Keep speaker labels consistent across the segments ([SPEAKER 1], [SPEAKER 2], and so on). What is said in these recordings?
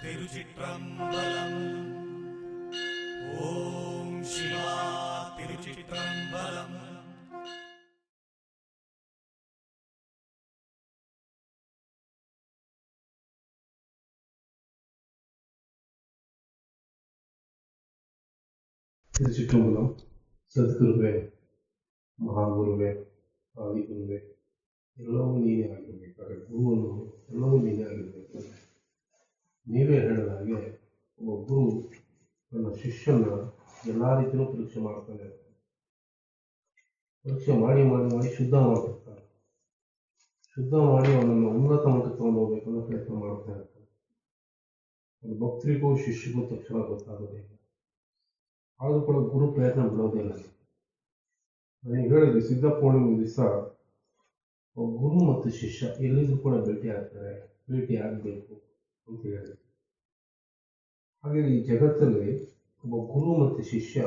[SPEAKER 1] திருச்சிற்றம்பலம் ஓம் சிவா திருச்சிற்றம்பலம்
[SPEAKER 2] திருச்சிற்றம்பலம் ಸದ್ಗುರುವೇ ಮಹಾಗುರುವೇ ಆದಿಗುರುವೇ ಎಲ್ಲವೂ ನೀನೇ ಆಗಿರಬೇಕಾದ್ರೆ ಗುರುವನ್ನು ಎಲ್ಲವೂ ನೀನೇ ಆಗಿರಬೇಕು ನೀವೇ ಹೇಳಿದ ಹಾಗೆ ಒಬ್ಬ ಗುರು ನನ್ನ ಶಿಷ್ಯನ ಎಲ್ಲ ರೀತಿಯೂ ಪರೀಕ್ಷೆ ಮಾಡ್ತಾನೆ ಪರೀಕ್ಷೆ ಮಾಡಿ ಮಾಡಿ ಮಾಡಿ ಶುದ್ಧ ಮಾಡ್ತಿರ್ತಾನೆ. ಶುದ್ಧ ಮಾಡಿ ಅವನನ್ನು ಉನ್ನತ ಮಟ್ಟಕ್ಕೆ ತಗೊಂಡು ಹೋಗ್ಬೇಕನ್ನೋ ಪ್ರಯತ್ನ ಮಾಡ್ತಾ ಇರ್ತಾನೆ. ಭಕ್ತರಿಗೂ ಶಿಷ್ಯಗೂ ತಕ್ಷಣ ಗೊತ್ತಾಗೋದಿಲ್ಲ ಆದರೂ ಕೂಡ ಗುರು ಪ್ರಯತ್ನ ಬಿಡೋದಿಲ್ಲ. ನನಗೆ ಹೇಳಿದ್ವಿ ಸಿದ್ಧ ಪೂರ್ಣಿಮೆ ದಿವಸ ಗುರು ಮತ್ತು ಶಿಷ್ಯ ಎಲ್ಲಿದ್ರು ಕೂಡ ಭೇಟಿ ಆಗ್ತಾರೆ ಭೇಟಿ ಆಗಬೇಕು ಅಂತ ಹೇಳಿದ್ರು. ಹಾಗೆ ಈ ಜಗತ್ತಲ್ಲಿ ಒಬ್ಬ ಗುರು ಮತ್ತು ಶಿಷ್ಯ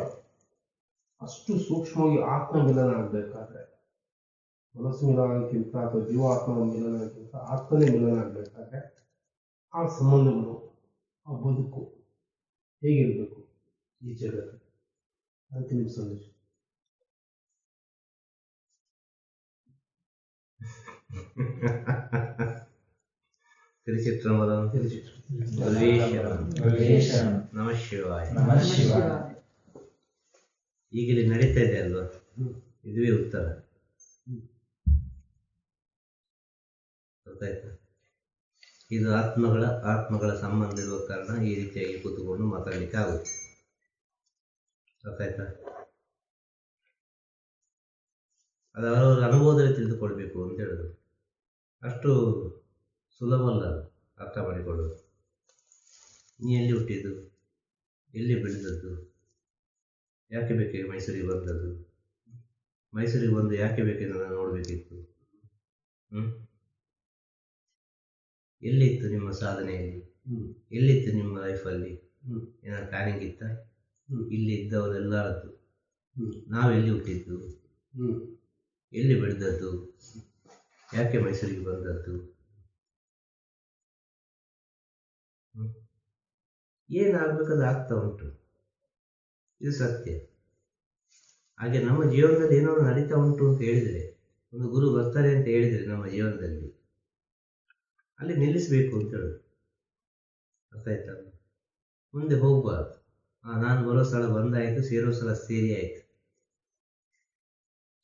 [SPEAKER 2] ಅಷ್ಟು ಸೂಕ್ಷ್ಮವಾಗಿ ಆತ್ಮ ಮಿಲನ ಆಗ್ಬೇಕಾದ್ರೆ ಮನಸ್ಸು ಮಿಲನಕ್ಕಿಂತ ಅಥವಾ ಜೀವಾತ್ಮ ಮಿಲನಕ್ಕಿಂತ ಆತ್ಮನೇ ಮಿಲನ ಆಗ್ಬೇಕಾದ್ರೆ ಆ ಸಂಬಂಧಗಳು, ಆ ಬದುಕು ಹೇಗಿರಬೇಕು ಈ ಜಗತ್ತು ಅದಕ್ಕೆ ನಿಮ್ಮ ಸಂದೇಶ. ತಿಳಿಸಿಟ್ಟು
[SPEAKER 3] ಸರ್ವೇಶ್ವರಂ ನಮ ಶಿವಾಯ
[SPEAKER 4] ನಮಃ ಶಿವಾಯ
[SPEAKER 3] ಈಗ ಇಲ್ಲಿ ನಡೀತಾ ಇದೆ ಅಲ್ವಾ ಇದುವೇ ಉತ್ತರ. ಗೊತ್ತಾಯ್ತಾ ಇದು ಆತ್ಮಗಳ ಆತ್ಮಗಳ ಸಂಬಂಧ ಇರುವ ಕಾರಣ ಈ ರೀತಿಯಾಗಿ ಕೂತ್ಕೊಂಡು ಮಾತಾಡ್ಲಿಕ್ಕೆ ಆಗುತ್ತೆ ಗೊತ್ತಾಯ್ತಾ ಅದು ಅವರವರ ಅನುಭವದಲ್ಲಿ ತಿಳಿದುಕೊಳ್ಬೇಕು ಅಂತ ಹೇಳೋದು ಅಷ್ಟು ಸುಲಭ ಅಲ್ಲ ಅದು ಅರ್ಥ ಮಾಡಿಕೊಳ್ಳೋದು. ನೀ ಎಲ್ಲಿ ಹುಟ್ಟಿದ್ದು? ಎಲ್ಲಿ ಬೆಳೆದದ್ದು? ಯಾಕೆ ಬೇಕಾಗಿ ಮೈಸೂರಿಗೆ ಬಂದದ್ದು? ಮೈಸೂರಿಗೆ ಬಂದು ಯಾಕೆ ಬೇಕೆಂದು ನಾನು ನೋಡಬೇಕಿತ್ತು? ಹ್ಞೂ ಎಲ್ಲಿತ್ತು ನಿಮ್ಮ ಸಾಧನೆಯಲ್ಲಿ? ಎಲ್ಲಿತ್ತು ನಿಮ್ಮ ಲೈಫಲ್ಲಿ? ಏನಾದ್ರು ಪ್ಲಾನಿಂಗ್ ಇತ್ತ. ಇಲ್ಲಿ ಇದ್ದವರೆಲ್ಲರದ್ದು?
[SPEAKER 2] ನಾವು
[SPEAKER 3] ನಾವೆಲ್ಲಿ ಹುಟ್ಟಿದ್ದು? ಎಲ್ಲಿ ಬೆಳೆದದ್ದು? ಯಾಕೆ ಮೈಸೂರಿಗೆ ಬಂದದ್ದು? ಏನಾಗಬೇಕದು ಆಗ್ತಾ ಉಂಟು. ಇದು ಸತ್ಯ. ಹಾಗೆ ನಮ್ಮ ಜೀವನದಲ್ಲಿ ಏನೋ ಒಂದು ನಡೀತಾ ಉಂಟು ಅಂತ ಹೇಳಿದರೆ, ಒಂದು ಗುರು ಬರ್ತಾರೆ ಅಂತ ಹೇಳಿದರೆ ನಮ್ಮ ಜೀವನದಲ್ಲಿ, ಅಲ್ಲಿ ನಿಲ್ಲಿಸಬೇಕು ಅಂತ ಹೇಳೋದು. ಅರ್ಥ ಆಯ್ತಾ? ಮುಂದೆ ಹೋಗ್ಬಾರ್ದು. ನಾನು ಬರೋ ಸ್ಥಳ ಬಂದಾಯಿತು, ಸೇರೋ ಸ್ಥಳ ಸೇರಿ ಆಯಿತು.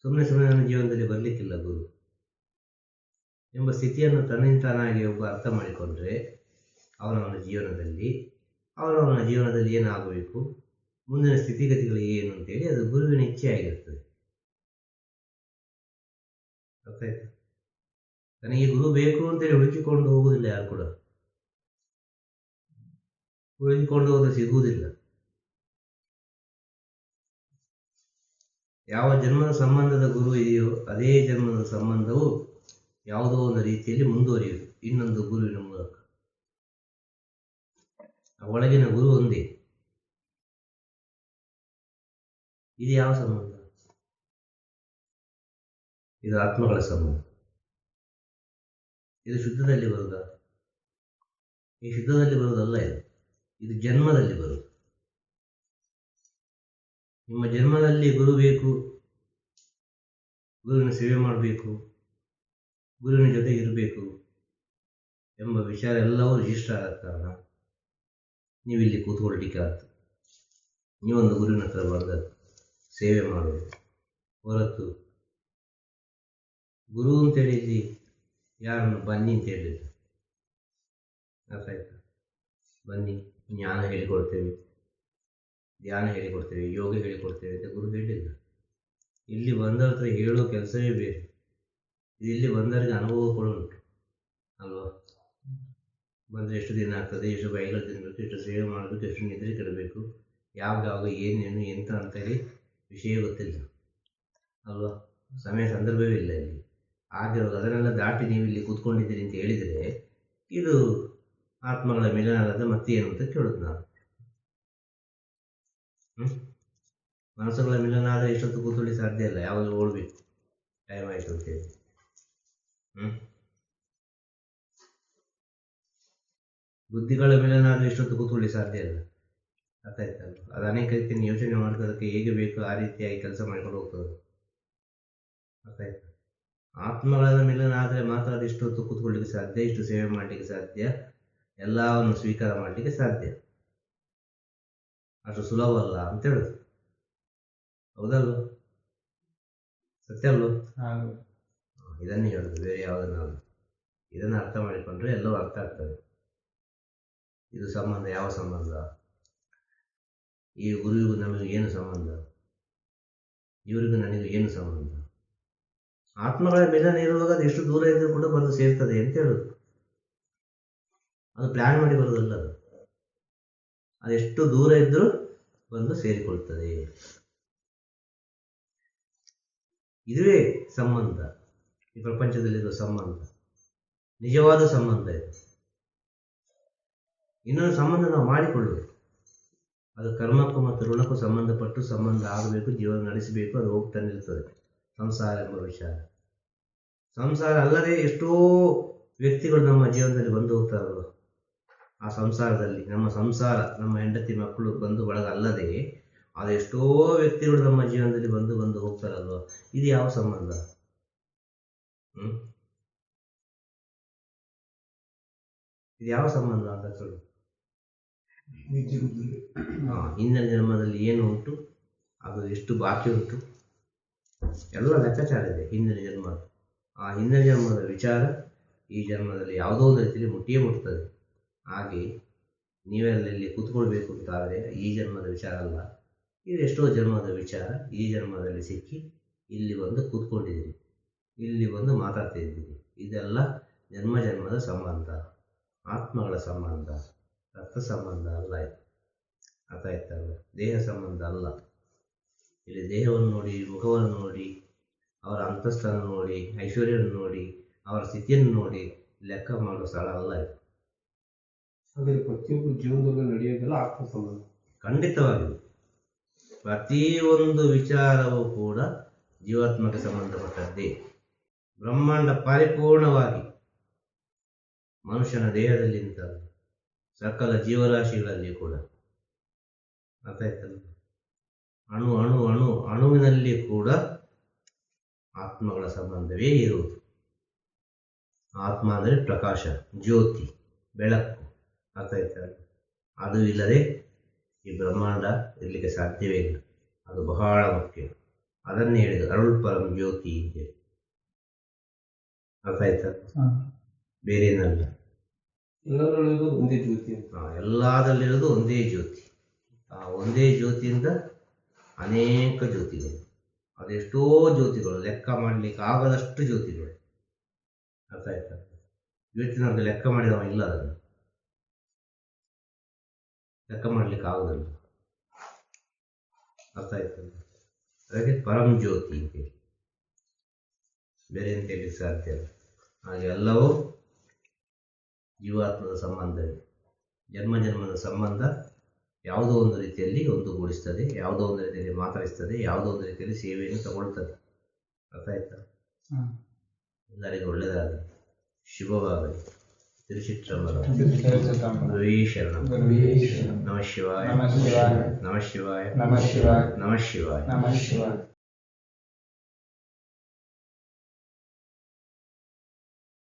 [SPEAKER 3] ಸುಮ್ಮನೆ ಸುಮ್ಮನೆ ನನ್ನ ಜೀವನದಲ್ಲಿ ಬರಲಿಕ್ಕಿಲ್ಲ ಗುರು. ಎಂಬ ಸ್ಥಿತಿಯನ್ನು ತನ್ನಿಂದ ತಾನಾಗಿ ಒಬ್ಬ ಅರ್ಥ ಮಾಡಿಕೊಂಡ್ರೆ ಅವನವನ ಜೀವನದಲ್ಲಿ ಅವನವನ ಜೀವನದಲ್ಲಿ ಏನಾಗಬೇಕು, ಮುಂದಿನ ಸ್ಥಿತಿಗತಿಗಳು ಏನು ಅಂತೇಳಿ ಅದು ಗುರುವಿನ ಇಚ್ಛೆ ಆಗಿರ್ತದೆ. ಅರ್ಥ ಆಯ್ತಾ ನನಗೆ ಗುರು ಬೇಕು ಅಂತೇಳಿ ಹುಡುಕಿಕೊಂಡು ಹೋಗುವುದಿಲ್ಲ ಯಾರು ಕೂಡ. ಹುಡುಕಿಕೊಂಡು ಹೋದ್ರೆ ಸಿಗುವುದಿಲ್ಲ. ಯಾವ ಜನ್ಮದ ಸಂಬಂಧದ ಗುರು ಇದೆಯೋ ಅದೇ ಜನ್ಮದ ಸಂಬಂಧವು ಯಾವುದೋ ಒಂದು ರೀತಿಯಲ್ಲಿ ಮುಂದುವರಿಯುವುದು ಇನ್ನೊಂದು ಗುರುವಿನ ಮೂಲಕ. ಒಳಗಿನ ಗುರು ಒಂದೇ. ಇದು ಯಾವ ಸಂಬಂಧ? ಇದು ಆತ್ಮಗಳ ಸಂಬಂಧ. ಇದು ಶುದ್ಧದಲ್ಲಿ ಬರುವುದ ಈ ಶುದ್ಧದಲ್ಲಿ ಬರುವುದಲ್ಲ ಇದು. ಇದು ಜನ್ಮದಲ್ಲಿ ಬರುವುದು ನಿಮ್ಮ ಜನ್ಮದಲ್ಲಿ ಗುರು ಬೇಕು, ಗುರುವಿನ ಸೇವೆ ಮಾಡಬೇಕು, ಗುರುವಿನ ಜೊತೆ ಇರಬೇಕು ಎಂಬ ವಿಚಾರ ಎಲ್ಲವೂ ರಿಜಿಸ್ಟರ್ ಆದ ಕಾರಣ ನೀವಿಲ್ಲಿ ಕೂತ್ಕೊಳ್ಳಿಕ್ಕೆ ಆಯ್ತು ನೀವೊಂದು ಗುರುವಿನ ಹತ್ರ ಬಂದ ಸೇವೆ ಮಾಡಬೇಕು ಹೊರತು ಗುರು ಅಂತೇಳಿ ಇಲ್ಲಿ ಯಾರನ್ನು ಬನ್ನಿ ಅಂತ ಹೇಳಿಲ್ಲ. ಅರ್ಥ ಆಯ್ತಾ ಬನ್ನಿ, ಜ್ಞಾನ ಹೇಳಿಕೊಡ್ತೇವೆ, ಧ್ಯಾನ ಹೇಳಿಕೊಡ್ತೇವೆ, ಯೋಗ ಹೇಳಿಕೊಡ್ತೇವೆ ಅಂತ ಗುರು ಹೇಳಿಲ್ಲ. ಇಲ್ಲಿ ಬಂದವ್ರ ಹತ್ರ ಹೇಳೋ ಕೆಲಸವೇ ಬೇರೆ. ಇಲ್ಲಿ ಬಂದವರಿಗೆ ಅನುಭವ ಕೂಡ ಉಂಟು ಅಲ್ವಾ? ಬಂದರೆ ಎಷ್ಟು ದಿನ ಆಗ್ತದೆ, ಎಷ್ಟು ಬೈಗಳು ತಿನ್ನಬೇಕು ಎಷ್ಟು ಸೇವೆ ಮಾಡಬೇಕು, ಎಷ್ಟು ನಿದ್ರೆ ಕೆಡಬೇಕು ಯಾವಾಗ ಏನೇನು, ಎಂತ ಅಂತೇಳಿ ವಿಷಯ ಗೊತ್ತಿಲ್ಲ. ಅಲ್ವಾ? ಸಮಯ ಸಂದರ್ಭವೇ ಇಲ್ಲ ಇಲ್ಲಿ. ಆಗಿರೋದು, ಅದನ್ನೆಲ್ಲ ದಾಟಿ ನೀವು ಇಲ್ಲಿ ಕೂತ್ಕೊಂಡಿದ್ದೀರಿ ಅಂತ ಹೇಳಿದರೆ ಇದು ಆತ್ಮಗಳ ಮಿಲನಾಗದ ಮತ್ತೆ ಏನು ಅಂತ ಕೇಳೋದು ನಾನು ಹ್ಞೂ ಮನಸ್ಸುಗಳ ಮಿಲನ ಎಷ್ಟೊತ್ತು ಕೂತ್ಕೊಳ್ಳಿ ಸಾಧ್ಯ ಇಲ್ಲ, ಯಾವಾಗಲೂ ಓಡಬೇಕು. ಟೈಮ್ ಆಯಿತು ಅಂತೇಳಿ ಹ್ಞೂ ಬುದ್ಧಿಗಳ ಮೇಲೆ ನಾನು ಎಷ್ಟೊತ್ತು ಕೂತ್ಕೊಳ್ಳಿ ಸಾಧ್ಯ ಇಲ್ಲ. ಅರ್ಥ ಆಯ್ತಲ್ಲ ಅದು ಅನೇಕ ರೀತಿಯ ಯೋಚನೆ ಮಾಡ್ಕೊಳ್ಳೋದಕ್ಕೆ ಹೇಗೆ ಬೇಕು ಆ ರೀತಿಯಾಗಿ ಕೆಲಸ ಮಾಡಿಕೊಂಡು ಹೋಗ್ತದೆ. ಅರ್ಥ ಆಯ್ತಾ? ಆತ್ಮಗಳ ಮೇಲೆ ಆದರೆ ಮಾತ್ರ ಅದು ಇಷ್ಟೊತ್ತು ಕೂತ್ಕೊಳ್ಳಿಕ್ಕೆ ಸಾಧ್ಯ ಇಷ್ಟು ಸೇವೆ ಮಾಡಲಿಕ್ಕೆ ಸಾಧ್ಯ ಎಲ್ಲವನ್ನು ಸ್ವೀಕಾರ ಮಾಡಲಿಕ್ಕೆ ಸಾಧ್ಯ. ಅಷ್ಟು ಸುಲಭ ಅಲ್ಲ ಅಂತ ಹೇಳುದು. ಹೌದಲ್ವ? ಸತ್ಯ ಅಲ್ವ? ಇದನ್ನೇ ಹೇಳುದು ಬೇರೆ ಯಾವುದನ್ನಾದ್ರು. ಇದನ್ನು ಅರ್ಥ ಮಾಡಿಕೊಂಡ್ರೆ ಎಲ್ಲವೂ ಅರ್ಥ ಆಗ್ತದೆ. ಇದು ಸಂಬಂಧ, ಯಾವ ಸಂಬಂಧ? ಈ ಗುರುವಿಗೂ ನಮಗೂ ಏನು ಸಂಬಂಧ? ಇವರಿಗೂ ನನಗೂ ಏನು ಸಂಬಂಧ? ಆತ್ಮಗಳ ಮಿಲನ ಇರುವಾಗ ಅದು ಎಷ್ಟು ದೂರ ಇದ್ದರೂ ಕೂಡ ಬಂದು ಸೇರ್ತದೆ ಅಂತ ಹೇಳುದು. ಅದು ಪ್ಲಾನ್ ಮಾಡಿ ಬರೋದಲ್ಲ ಅದು. ಅದೆಷ್ಟು ದೂರ ಇದ್ದರೂ ಬಂದು ಸೇರಿಕೊಳ್ತದೆ ಇದುವೇ ಸಂಬಂಧ. ಈ ಪ್ರಪಂಚದಲ್ಲಿರುವ ಸಂಬಂಧ. ನಿಜವಾದ ಸಂಬಂಧ ಇದು. ಇನ್ನೊಂದು ಸಂಬಂಧ ನಾವು ಮಾಡಿಕೊಳ್ಳಬೇಕು ಅದು ಕರ್ಮಕ್ಕೂ ಮತ್ತು ಋಣಕ್ಕೂ ಸಂಬಂಧಪಟ್ಟು ಸಂಬಂಧ ಆಗಬೇಕು, ಜೀವನ ನಡೆಸಬೇಕು, ಅದು ಹೋಗ್ತಾನೆ ಇರ್ತದೆ ಸಂಸಾರ ಎಂಬ ವಿಚಾರ. ಸಂಸಾರ ಅಲ್ಲದೆ ಎಷ್ಟೋ ವ್ಯಕ್ತಿಗಳು ನಮ್ಮ ಜೀವನದಲ್ಲಿ ಬಂದು ಹೋಗ್ತಾರಲ್ವ ಆ ಸಂಸಾರದಲ್ಲಿ, ನಮ್ಮ ಸಂಸಾರ, ನಮ್ಮ ಹೆಂಡತಿ ಮಕ್ಕಳು ಬಂದು ಬಳಗ ಅಲ್ಲದೆ ಅದೆಷ್ಟೋ ವ್ಯಕ್ತಿಗಳು ನಮ್ಮ ಜೀವನದಲ್ಲಿ ಬಂದು ಬಂದು ಹೋಗ್ತಾರಲ್ವ. ಇದು ಯಾವ ಸಂಬಂಧ? ಇದು ಯಾವ ಸಂಬಂಧ ಅಂತ ಕೇಳು. ಹಿಂದಿನ ಜನ್ಮದಲ್ಲಿ ಏನು ಉಂಟು ಅದು ಎಷ್ಟು ಬಾಕಿ ಉಂಟು, ಎಲ್ಲ ಲೆಕ್ಕಾಚಾರ ಇದೆ ಹಿಂದಿನ ಜನ್ಮ. ಆ ಹಿಂದಿನ ಜನ್ಮದ ವಿಚಾರ ಈ ಜನ್ಮದಲ್ಲಿ ಯಾವುದೋ ಒಂದು ರೀತಿಯಲ್ಲಿ ಮುಟ್ಟಿಯೇ ಮುಟ್ತದೆ. ಹಾಗೆ ನೀವೆಲ್ಲ ಇಲ್ಲಿ ಕೂತ್ಕೊಳ್ಬೇಕು ಅಂತಾದರೆ ಈ ಜನ್ಮದ ವಿಚಾರ ಅಲ್ಲ. ಇದು ಎಷ್ಟೋ ಜನ್ಮದ ವಿಚಾರ ಈ ಜನ್ಮದಲ್ಲಿ ಸಿಕ್ಕಿ ಇಲ್ಲಿ ಬಂದು ಕೂತ್ಕೊಂಡಿದ್ದೀರಿ ಇಲ್ಲಿ ಬಂದು ಮಾತಾಡ್ತಾ ಇದ್ದೀರಿ ಇದೆಲ್ಲ ಜನ್ಮ ಜನ್ಮದ ಸಂಬಂಧ, ಆತ್ಮಗಳ ಸಂಬಂಧ. ರಕ್ತ ಸಂಬಂಧ ಅಲ್ಲ ಇದು. ಅರ್ಥ ಆಯ್ತಲ್ಲ ದೇಹ ಸಂಬಂಧ ಅಲ್ಲ. ಇಲ್ಲಿ ದೇಹವನ್ನು ನೋಡಿ ಮುಖವನ್ನು ನೋಡಿ ಅವರ ಅಂತಸ್ತನ್ನು ನೋಡಿ ಐಶ್ವರ್ಯವನ್ನು ನೋಡಿ ಅವರ ಸ್ಥಿತಿಯನ್ನು ನೋಡಿ ಲೆಕ್ಕ ಮಾಡುವ ಸ್ಥಳ ಅಲ್ಲ ಇದು.
[SPEAKER 2] ಹಾಗಾದರೆ ಪ್ರತಿಯೊಬ್ಬರು ಜೀವನದಲ್ಲಿ ನಡೆಯೋದೆಲ್ಲ ಆತ್ಮ ಸಂಬಂಧ.
[SPEAKER 3] ಖಂಡಿತವಾಗಿಯೂ. ಪ್ರತಿಯೊಂದು ವಿಚಾರವೂ ಕೂಡ ಜೀವಾತ್ಮಕ್ಕೆ ಸಂಬಂಧಪಟ್ಟದ್ದೇ. ಬ್ರಹ್ಮಾಂಡ ಪರಿಪೂರ್ಣವಾಗಿ ಮನುಷ್ಯನ ದೇಹದಲ್ಲಿ ನಿಂತಲ್ಲ. ಸಕಲ ಜೀವರಾಶಿಗಳಲ್ಲಿ ಕೂಡ. ಅರ್ಥ ಆಯ್ತಲ್ಲ ಅಣು ಅಣು ಅಣು ಅಣುವಿನಲ್ಲಿ ಕೂಡ ಆತ್ಮಗಳ ಸಂಬಂಧವೇ ಇರುವುದು. ಆತ್ಮ ಅಂದರೆ ಪ್ರಕಾಶ ಜ್ಯೋತಿ ಬೆಳಕು. ಅರ್ಥ ಆಯ್ತಲ್ಲ ಅದು ಇಲ್ಲದೆ ಈ ಬ್ರಹ್ಮಾಂಡ ಇರಲಿಕ್ಕೆ ಸಾಧ್ಯವೇ ಇಲ್ಲ. ಅದು ಬಹಳ ಮುಖ್ಯ. ಅದನ್ನೇ ಹೇಳಿದ ಅರುಳ್ ಪರಂ ಜ್ಯೋತಿ ಅಂತೇಳಿ ಅರ್ಥ ಆಯ್ತಾ ಬೇರೇನಲ್ಲ.
[SPEAKER 2] ಎಲ್ಲರೊಳಗೂ ಒಂದೇ ಜ್ಯೋತಿ ಅಂತ.
[SPEAKER 3] ಆ, ಎಲ್ಲದರಲ್ಲಿರೋದು ಒಂದೇ ಜ್ಯೋತಿ. ಆ ಒಂದೇ ಜ್ಯೋತಿಯಿಂದ ಅನೇಕ ಜ್ಯೋತಿಗಳು. ಅದೆಷ್ಟೋ ಜ್ಯೋತಿಗಳು ಲೆಕ್ಕ ಮಾಡಲಿಕ್ಕೆ ಆಗದಷ್ಟು ಜ್ಯೋತಿಗಳು. ಅರ್ಥ ಆಯ್ತಾ? ಇವತ್ತಿನ ಲೆಕ್ಕ ಮಾಡಿದವ ಇಲ್ಲ ಅದನ್ನು. ಲೆಕ್ಕ ಮಾಡಲಿಕ್ಕೆ ಆಗೋದಿಲ್ಲ. ಅರ್ಥ ಆಯ್ತಲ್ಲ ಅದಕ್ಕೆ ಪರಂ ಜ್ಯೋತಿ ಅಂತೇಳಿ ಬೇರೆ ಅಂತ ಹೇಳಲಿಕ್ಕೆ ಸಾಧ್ಯ ಹಾಗೆ ಎಲ್ಲವೂ ಜೀವಾತ್ಮದ ಸಂಬಂಧವೇ. ಜನ್ಮ ಜನ್ಮದ ಸಂಬಂಧ ಯಾವುದೋ ಒಂದು ರೀತಿಯಲ್ಲಿ ಒಂದುಗೂಡಿಸ್ತದೆ ಯಾವುದೋ ಒಂದು ರೀತಿಯಲ್ಲಿ ಮಾತಾಡಿಸ್ತದೆ ಯಾವುದೋ ಒಂದು ರೀತಿಯಲ್ಲಿ ಸೇವೆಯನ್ನು ತಗೊಳ್ತದೆ. ಅರ್ಥ ಆಯ್ತಾ? ಎಲ್ಲರಿಗೆ ಒಳ್ಳೆಯದಾಗಲಿ. ಶುಭವಾಗಲಿ.
[SPEAKER 4] ನಮಃ ಶಿವಾಯ.
[SPEAKER 3] ನಮಃ ಶಿವಾಯ.
[SPEAKER 4] ನಮಃ ಶಿವಾಯ.
[SPEAKER 3] ನಮಃ ಶಿವಾಯ.
[SPEAKER 4] ನಮಃ ಶಿವಾಯ.